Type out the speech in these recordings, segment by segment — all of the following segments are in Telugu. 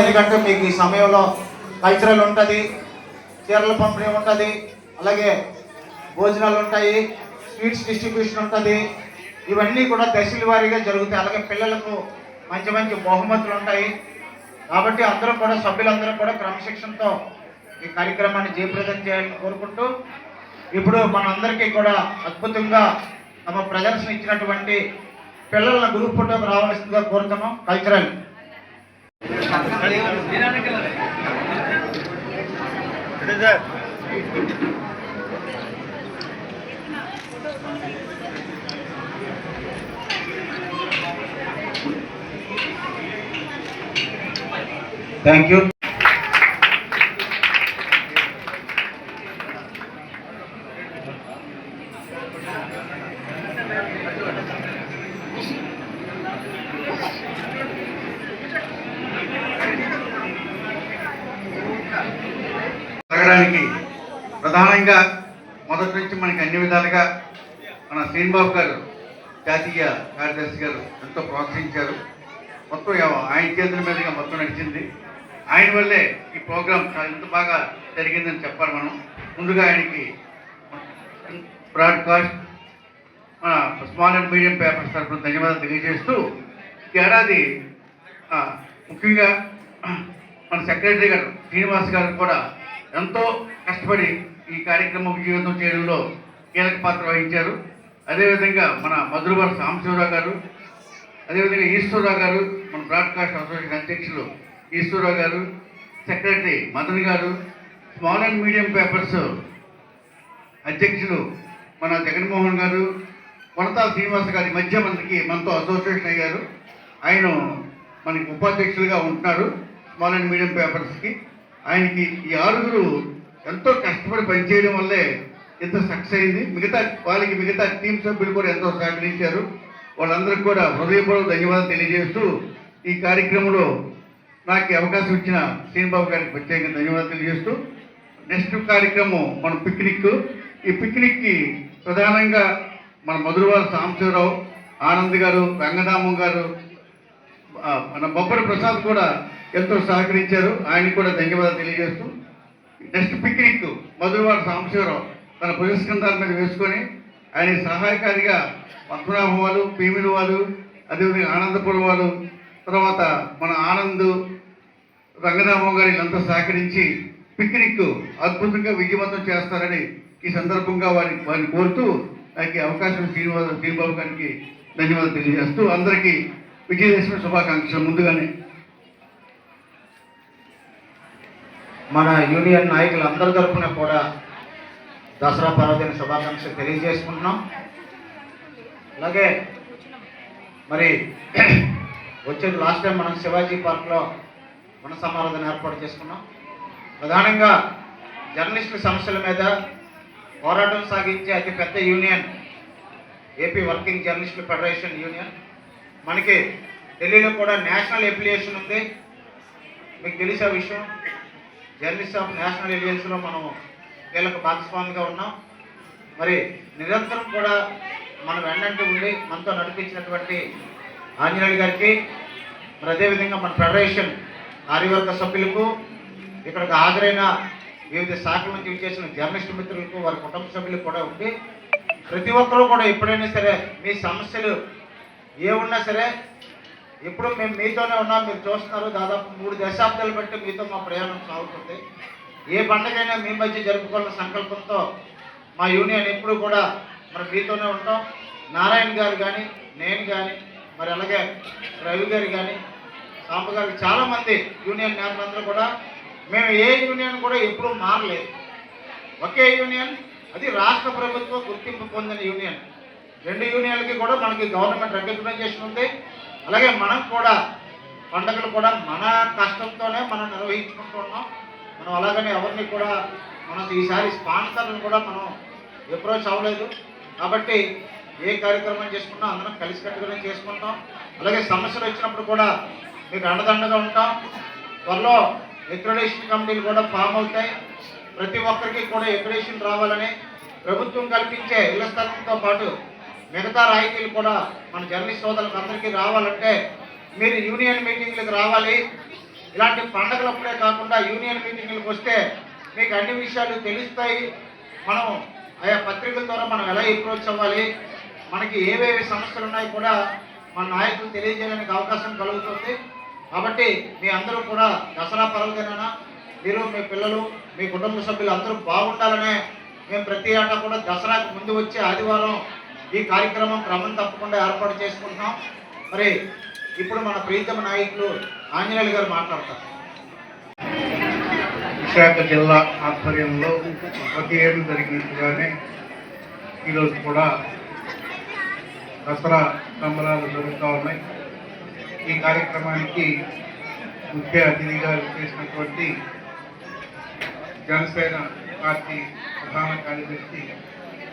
ఎందుకంటే మీకు ఈ సమయంలో కల్చరల్ ఉంటుంది చీరల పంపిణీ ఉంటుంది అలాగే భోజనాలు ఉంటాయి స్వీట్స్ డిస్ట్రిబ్యూషన్ ఉంటుంది. ఇవన్నీ కూడా దశల వారీగా జరుగుతాయి. అలాగే పిల్లలకు మంచి మంచి బహుమతులు ఉంటాయి. కాబట్టి అందరూ కూడా సభ్యులందరూ కూడా క్రమశిక్షణతో ఈ కార్యక్రమాన్ని జయప్రదం చేయాలని కోరుకుంటూ ఇప్పుడు మనందరికీ కూడా అద్భుతంగా తమ ప్రదర్శన ఇచ్చినటువంటి పిల్లల గ్రూప్ ఫోటోకి రావాల్సిందిగా కోరుతున్నాం. కల్చరల్. థ్యాంక్ యూ ప్రధానంగా మొదటి నుంచి మనకి అన్ని విధాలుగా మన శ్రీనిబాబు గారు జాతీయ కార్యదర్శి గారు ఎంతో ప్రోత్సహించారు. మొత్తం ఆయన చేతుల మీదుగా మొత్తం నడిచింది. ఆయన వల్లే ఈ ప్రోగ్రాం చాలా ఎంత బాగా జరిగిందని చెప్పాలి మనం. ముందుగా ఆయనకి బ్రాడ్కాస్ట్ మన స్మాల్ అండ్ మీడియం పేపర్స్ తరఫున ధన్యవాదాలు తెలియజేస్తూ ఈ ఏడాది ముఖ్యంగా మన సెక్రటరీ గారు శ్రీనివాస్ గారు కూడా ఎంతో కష్టపడి ఈ కార్యక్రమం విజయవంతం చేయడంలో కీలక పాత్ర వహించారు. అదేవిధంగా మన మధురవర సాంబశివరావు గారు అదేవిధంగా ఈశ్వరరావు గారు మన బ్రాడ్కాస్ట్ అసోసియేషన్ అధ్యక్షులు ఈశ్వరరావు గారు సెక్రటరీ మదన్ గారు స్మాల్ అండ్ మీడియం పేపర్స్ అధ్యక్షులు మన జగన్మోహన్ గారు కొనతా శ్రీనివాస్ గారి మధ్య మనకి మనతో అసోసియేషన్ అయ్యారు. ఆయన మనకి ఉపాధ్యక్షులుగా ఉంటున్నారు స్మాల్ అండ్ మీడియం పేపర్స్కి. ఆయనకి ఈ ఆరుగురు ఎంతో కష్టపడి పనిచేయడం వల్లే ఇంత సక్సెస్ అయింది. మిగతా వాళ్ళకి మిగతా టీం సభ్యులు కూడా ఎంతో సహకరించారు. వాళ్ళందరికీ కూడా హృదయపూర్వక ధన్యవాదాలు తెలియజేస్తూ ఈ కార్యక్రమంలో నాకు అవకాశం ఇచ్చిన శ్రీనిబాబు గారికి ప్రత్యేకంగా ధన్యవాదాలు తెలియజేస్తూ నెక్స్ట్ కార్యక్రమం మన పిక్నిక్. ఈ పిక్నిక్కి ప్రధానంగా మన మధురవారి సాంబశివరావు ఆనంద్ గారు రంగనామం గారు మన బొబ్బరి ప్రసాద్ కూడా ఎంతో సహకరించారు. ఆయనకు కూడా ధన్యవాదాలు తెలియజేస్తూ నెక్స్ట్ పిక్నిక్. మధురవాడ సాంబశివరావు తన పురస్కంధాల మీద వేసుకొని ఆయన సహాయకారిగా పద్మనాభం వాళ్ళు భీమిలి వాళ్ళు అదేవిధంగా ఆనందపురం వాళ్ళు తర్వాత మన ఆనంద్ రంగనామం గారు వీళ్ళంతా సహకరించి పిక్నిక్ అద్భుతంగా విజయవంతం చేస్తారని ఈ సందర్భంగా వారిని వారిని కోరుతూ నాకు అవకాశం శ్రీనివాస శ్రీబాబు గారికి ధన్యవాదాలు తెలియజేస్తూ అందరికీ విజయదశమి శుభాకాంక్షలు. ముందుగానే మన యూనియన్ నాయకులందరి తరఫున కూడా దసరా పర్వదిన శుభాకాంక్షలు తెలియజేసుకుంటున్నాం. అలాగే మరి వచ్చేది లాస్ట్ టైం మనం శివాజీ పార్క్లో మన సమారాధన ఏర్పాటు చేసుకున్నాం. ప్రధానంగా జర్నలిస్టుల సమస్యల మీద పోరాటం సాగించే అతిపెద్ద యూనియన్ ఏపీ వర్కింగ్ జర్నలిస్టుల ఫెడరేషన్ యూనియన్ మనకి ఢిల్లీలో కూడా నేషనల్ ఎఫిలియేషన్ ఉంది. మీకు తెలిసే విషయం. జర్నలిస్ట్ ఆఫ్ నేషనల్ ఎలియన్స్లో మనం వీళ్ళకు భాగస్వామిగా ఉన్నాం. మరి నిరంతరం కూడా మన వెన్నంటి ఉండి మనతో నడిపించినటువంటి ఆంజనేయులు గారికి మరి అదేవిధంగా మన ఫెడరేషన్ కార్యవర్గ సభ్యులకు ఇక్కడికి హాజరైన వివిధ శాఖల నుంచి విచ్చేసిన జర్నలిస్ట్ మిత్రులకు వారి కుటుంబ సభ్యులకు కూడా ఉండి ప్రతి ఒక్కరూ కూడా ఎప్పుడైనా సరే మీ సమస్యలు ఏ ఉన్నా సరే ఇప్పుడు మేము మీతోనే ఉన్నాం మీరు చూస్తున్నారు. దాదాపు మూడు దశాబ్దాలు బట్టి మీతో మా ప్రయాణం సాగుతుంది. ఏ పండగైనా మీ మధ్య జరుపుకోవాలన్న సంకల్పంతో మా యూనియన్ ఎప్పుడు కూడా మరి మీతోనే ఉంటాం. నారాయణ గారు కానీ నేను కానీ మరి అలాగే రవి గారు కానీ సాంబ గారు చాలామంది యూనియన్ నేతలందరూ కూడా మేము ఏ యూనియన్ కూడా ఎప్పుడూ మారలేదు. ఒకే యూనియన్ అది రాష్ట్ర ప్రభుత్వం గుర్తింపు పొందిన యూనియన్. రెండు యూనియన్లకి కూడా మనకి గవర్నమెంట్ రికగ్నైజేషన్ ఉంది. అలాగే మనం కూడా పండుగలు కూడా మన కష్టంతోనే మనం నిర్వహించుకుంటూ ఉన్నాం. మనం అలాగనే ఎవరిని కూడా మనం ఈసారి స్పాన్సర్లను కూడా మనం అప్రోచ్ అవ్వలేదు. కాబట్టి ఏ కార్యక్రమం చేసుకున్నా అందరం కలిసికట్టుగానే చేసుకుంటాం. అలాగే సమస్యలు వచ్చినప్పుడు కూడా మీకు అండదండగా ఉంటాం. త్వరలో ఎక్రడేషన్ కమిటీలు కూడా ఫామ్ అవుతాయి. ప్రతి ఒక్కరికి కూడా ఎక్రడేషన్ రావాలని ప్రభుత్వం కల్పించే ఇళ్ళ స్థలంతో పాటు మిగతా రాయితీలు కూడా మన జర్నలిస్ట్ సోదరులకు అందరికీ రావాలంటే మీరు యూనియన్ మీటింగ్లకు రావాలి. ఇలాంటి పండగలప్పుడే కాకుండా యూనియన్ మీటింగ్లకు వస్తే మీకు అన్ని విషయాలు తెలుస్తాయి. మనం ఆయా పత్రికల ద్వారా మనం ఎలా అప్రోచ్ అవ్వాలి? మనకి ఏవేవి సమస్యలు ఉన్నాయి కూడా మన నాయకులు తెలియజేయడానికి అవకాశం కలుగుతుంది. కాబట్టి మీ అందరూ కూడా దసరా పర్వదినాన మీరు మీ పిల్లలు మీ కుటుంబ సభ్యులు అందరూ బాగుండాలనే మేము ప్రతి ఏటా కూడా దసరాకు ముందు వచ్చే ఆదివారం ఈ కార్యక్రమం క్రమం తప్పకుండా ఏర్పాటు చేసుకుంటున్నాం. మరి ఇప్పుడు మన ప్రీతమ నాయకులు ఆంజనేయులు గారు మాట్లాడతారు. విశాఖ జిల్లా ఆధ్వర్యంలో ప్రతి ఏడు జరిగినట్టుగానే ఈరోజు కూడా దసరా సంబరాలు జరుగుతూ ఉన్నాయి. ఈ కార్యక్రమానికి ముఖ్య అతిథిగా చేసినటువంటి జనసేన పార్టీ ప్రధాన కార్యదర్శి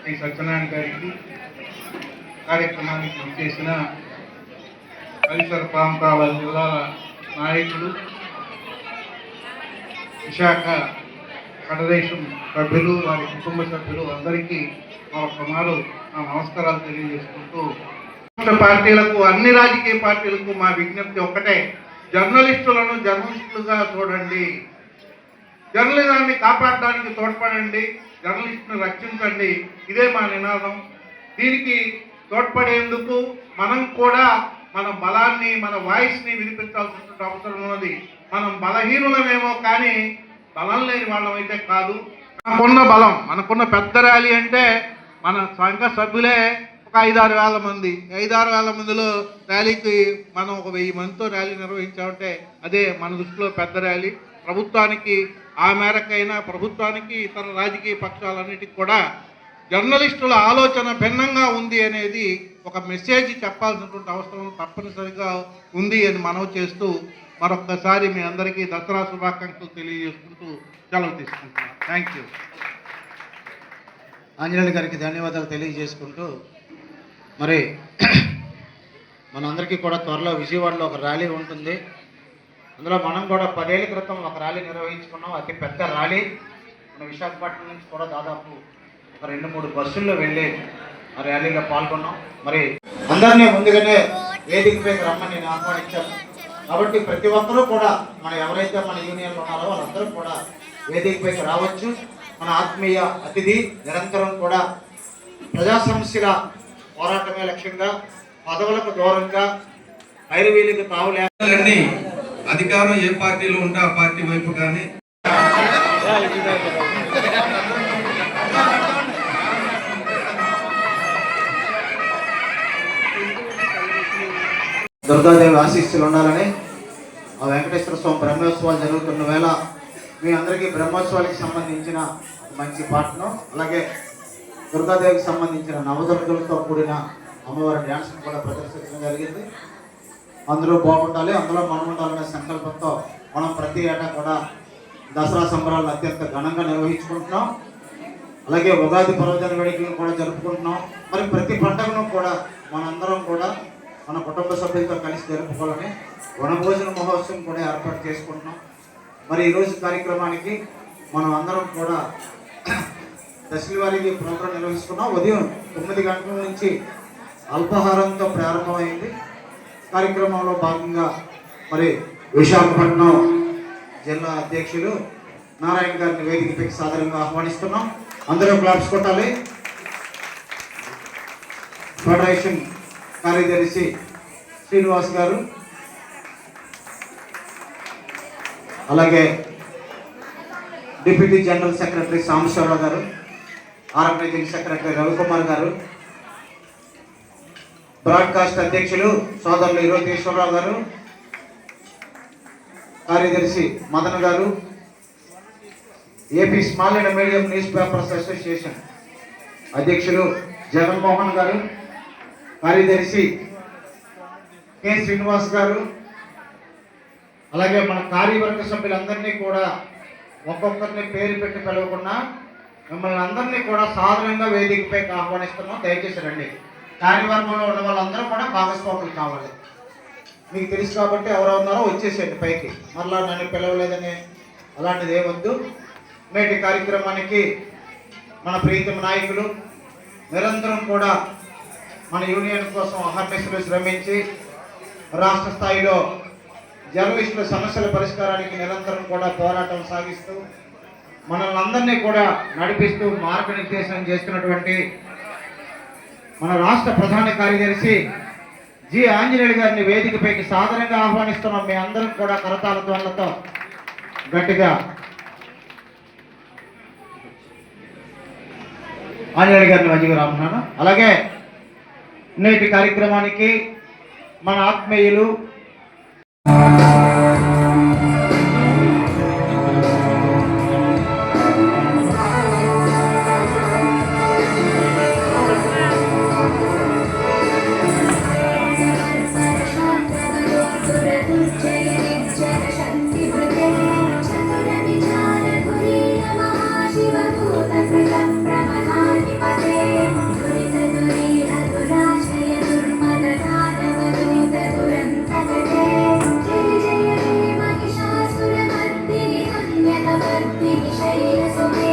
శ్రీ సత్యనారాయణ గారికి కార్యక్రమానికి చేసిన పరిసర ప్రాంతాల జిల్లాల నాయకులు విశాఖ ఫెడరేషన్ సభ్యులు వారి కుటుంబ సభ్యులు అందరికీ మరొకమారు నా నమస్కారాలు తెలియజేసుకుంటూ పార్టీలకు అన్ని రాజకీయ పార్టీలకు మా విజ్ఞప్తి ఒక్కటే. జర్నలిస్టులను జర్నలిస్టులుగా చూడండి. జర్నలిజాన్ని కాపాడడానికి తోడ్పడండి. జర్నలిస్టును రక్షించండి. ఇదే మా నినాదం. దీనికి తోడ్పడేందుకు మనం కూడా మన బలాన్ని మన వాయిస్ని వినిపించాల్సిన అవసరం ఉన్నది. మనం బలహీనులమేమో కానీ బలం లేని వాళ్ళమైతే కాదు. మనకున్న బలం మనకున్న పెద్ద ర్యాలీ అంటే మన సంఘ సభ్యులే ఒక ఐదారు వేల మంది. ఐదారు వేల మందిలో ర్యాలీకి మనం ఒక వెయ్యి మందితో ర్యాలీ నిర్వహించామంటే అదే మన దృష్టిలో పెద్ద ర్యాలీ. ప్రభుత్వానికి ఆ మేరకైనా ప్రభుత్వానికి ఇతర రాజకీయ పక్షాలన్నిటికి కూడా జర్నలిస్టుల ఆలోచన భిన్నంగా ఉంది అనేది ఒక మెసేజ్ చెప్పాల్సినటువంటి అవసరం తప్పనిసరిగా ఉంది అని మనవి చేస్తూ మరొక్కసారి మీ అందరికీ దసరా శుభాకాంక్షలు తెలియజేసుకుంటూ సెలవు తీసుకుంటున్నాను. థ్యాంక్ యూ ఆంజనేయులు గారికి ధన్యవాదాలు తెలియజేసుకుంటూ మరి మనందరికీ కూడా త్వరలో విజయవాడలో ఒక ర్యాలీ ఉంటుంది. అందులో మనం కూడా పదేళ్ళ క్రితం ఒక ర్యాలీ నిర్వహించుకున్నాం. అతి పెద్ద ర్యాలీ మన విశాఖపట్నం నుంచి కూడా దాదాపు రెండు మూడు బస్సుల్లో వెళ్ళి ఆ ర్యాలీలో పాల్గొన్నాం. మరి అందరినీ ముందుగానే వేదికపైకి రమ్మని నేను ఆహ్వానించాను. కాబట్టి ప్రతి ఒక్కరూ కూడా మన ఎవరైతే మన యూనియన్లో ఉన్నారో వాళ్ళందరూ కూడా వేదికపైకి రావచ్చు. మన ఆత్మీయ అతిథి నిరంతరం కూడా ప్రజా సమస్యల పోరాటమే లక్ష్యంగా పదవులకు దూరంగా ఐరవీలకు తావులే రండి అధికారం ఏ పార్టీలో ఉంటే ఆ పార్టీ వైపు కానీ దుర్గాదేవి ఆశీస్సులు ఉండాలని ఆ వెంకటేశ్వర స్వామి బ్రహ్మోత్సవాలు జరుగుతున్న వేళ మీ అందరికీ బ్రహ్మోత్సవాలకు సంబంధించిన మంచి పాటను అలాగే దుర్గాదేవికి సంబంధించిన నవదుర్గలతో కూడిన అమ్మవారి డ్యాన్స్ కూడా ప్రదర్శించడం జరిగింది. అందరూ బాగుండాలి అందులో మనం ఉండాలనే సంకల్పంతో మనం ప్రతి ఏటా కూడా దసరా సంబరాలను అత్యంత ఘనంగా నిర్వహించుకుంటున్నాం. అలాగే ఉగాది పర్వదిన వేడుకలను కూడా జరుపుకుంటున్నాం. మరి ప్రతి పండుగను కూడా మనందరం కూడా మన కుటుంబ సభ్యులతో కలిసి జరుపుకోవాలని వనభోజన మహోత్సవం కూడా ఏర్పాటు చేసుకుంటున్నాం. మరి ఈరోజు కార్యక్రమానికి మనం అందరం కూడా దశల వారికి ప్రోగ్రాం నిర్వహిస్తున్నాం. ఉదయం తొమ్మిది గంటల నుంచి అల్పాహారంతో ప్రారంభమైంది. కార్యక్రమంలో భాగంగా మరి విశాఖపట్నం జిల్లా అధ్యక్షులు నారాయణ గారిని వేదికపైకి సాధారణంగా ఆహ్వానిస్తున్నాం. అందరూ క్లాప్స్ కొట్టాలి. ఫెడరేషన్ కార్యదర్శి శ్రీనివాస్ గారు. అలాగే డిప్యూటీ జనరల్ సెక్రటరీ సాంబశ్వరరావు గారు ఆర్గనైజింగ్ సెక్రటరీ రవికుమార్ గారు బ్రాడ్కాస్ట్ అధ్యక్షులు సోదరులు ఈరోజేశ్వరరావు గారు కార్యదర్శి మదన్ గారు AP small and medium newspapers association అధ్యక్షులు జగన్మోహన్ గారు కార్యదర్శి కె. శ్రీనివాస్ గారు అలాగే మన కార్యవర్గ సభ్యులందరినీ కూడా ఒక్కొక్కరిని పేరు పెట్టి పిలవకుండా మిమ్మల్ని అందరినీ కూడా సాధారణంగా వేదికపై ఆహ్వానిస్తున్నాం. దయచేసి రండి. కార్యవర్గంలో ఉన్న వాళ్ళందరూ కూడా భాగస్వాములు కావాలి. మీకు తెలుసు కాబట్టి ఎవరు ఉన్నారో వచ్చేసేయండి పైకి. మరలా నన్ను పిలవలేదని అలాంటిది ఏమొద్దు నేటి కార్యక్రమానికి మన ప్రీతమ నాయకులు నిరంతరం కూడా మన యూనియన్ కోసం అహర్నిశలు శ్రమించి రాష్ట్ర స్థాయిలో జర్నలిస్టుల సమస్యల పరిష్కారానికి నిరంతరం కూడా పోరాటం సాగిస్తూ మనల్ని అందరినీ కూడా నడిపిస్తూ మార్గనిర్దేశం చేస్తున్నటువంటి మన రాష్ట్ర ప్రధాన కార్యదర్శి జి ఆంజనేయుడు గారిని వేదికపైకి సాధారణంగా ఆహ్వానిస్తున్నాం. మీ అందరం కూడా కరతాల ధ్వనులతో గట్టిగా ఆంజనేయుడు గారిని మంచిగా రామున్నాను అలాగే నేటి కార్యక్రమానికి మన ఆత్మీయులు ولكن في شيء سمي